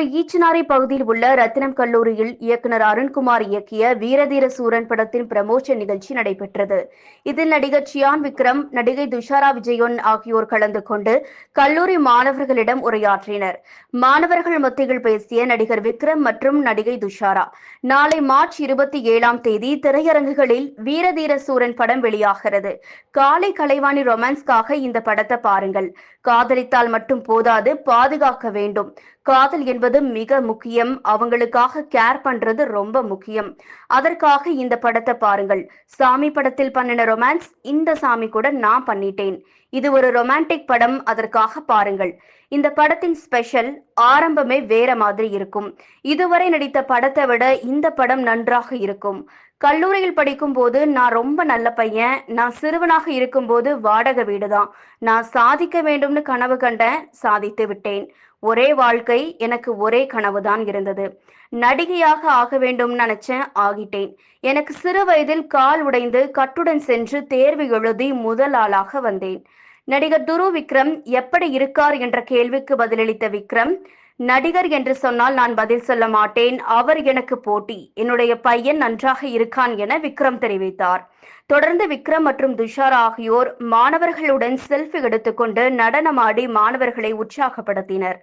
கோவை ஈச்சனாரி பகுதியில் உள்ள ரத்தினம் கல்லூரியில் இயக்குனர் அருண்குமார் இயக்கிய வீரதீர சூரன் படத்தின் பிரமோஷன் நிகழ்ச்சி நடைபெற்றது. இதில் நடிகர் சியான் விக்ரம் நடிகை துஷாரா விஜயன் ஆகியோர் கலந்து கொண்டு கல்லூரி மாணவர்களிடம் உரையாற்றினர். மாணவர்கள் மத்தியில் பேசிய நடிகர் விக்ரம் மற்றும் நடிகை துஷாரா நாளை மார்ச் இருபத்தி ஏழாம் தேதி திரையரங்குகளில் வீரதீர சூரன் படம் வெளியாகிறது. காலை கலைவாணி ரொமான்ஸ்க்காக இந்த படத்தை பாருங்கள். காதலித்தால் மட்டும் போதாது பாதுகாக்க வேண்டும். காதல் என்பது மிக முக்கியம். அவங்களுக்காக கேர் பண்றது ரொம்ப முக்கியம். அதற்காக இந்த படத்தை பாருங்கள். சாமி படத்தில் பண்ணின ரொமான்ஸ் இந்த சாமி கூட நான் பண்ணிட்டேன். இது ஒரு ரொமான்டிக் படம் அதற்காக பாருங்கள். இந்த படத்தின் ஸ்பெஷல் ஆரம்பமே வேற மாதிரி இருக்கும். இதுவரை நடித்த படத்தை விட இந்த படம் நன்றாக இருக்கும். கல்லூரியில் படிக்கும் போது நான் ரொம்ப நல்ல பையன். நான் சிறுவனாக இருக்கும்போது வாடகை வீடுதான். நான் சாதிக்க வேண்டும்னு கனவு கண்டேன் சாதித்து விட்டேன். ஒரே வாழ்க்கை எனக்கு ஒரே கனவுதான் இருந்தது. நடிகையாக ஆக வேண்டும் நினைச்சேன் ஆகிட்டேன். எனக்கு சிறு வயதில் கால் உடைந்து கட்டுடன் சென்று தேர்வு எழுதி முதல் ஆளாக வந்தேன். நடிகர் துரு விக்ரம் எப்படி இருக்கார் என்ற கேள்விக்கு பதிலளித்த விக்ரம் நடிகர் என்று சொன்னால் நான் பதில் சொல்ல மாட்டேன் அவர் எனக்கு போட்டி என்னுடைய பையன் நன்றாக இருக்கான் என விக்ரம் தெரிவித்தார். தொடர்ந்து விக்ரம் மற்றும் துஷாரா ஆகியோர் மாணவர்களுடன் செல்ஃபி எடுத்துக்கொண்டு நடனமாடி மாணவர்களை உற்சாகப்படுத்தினர்.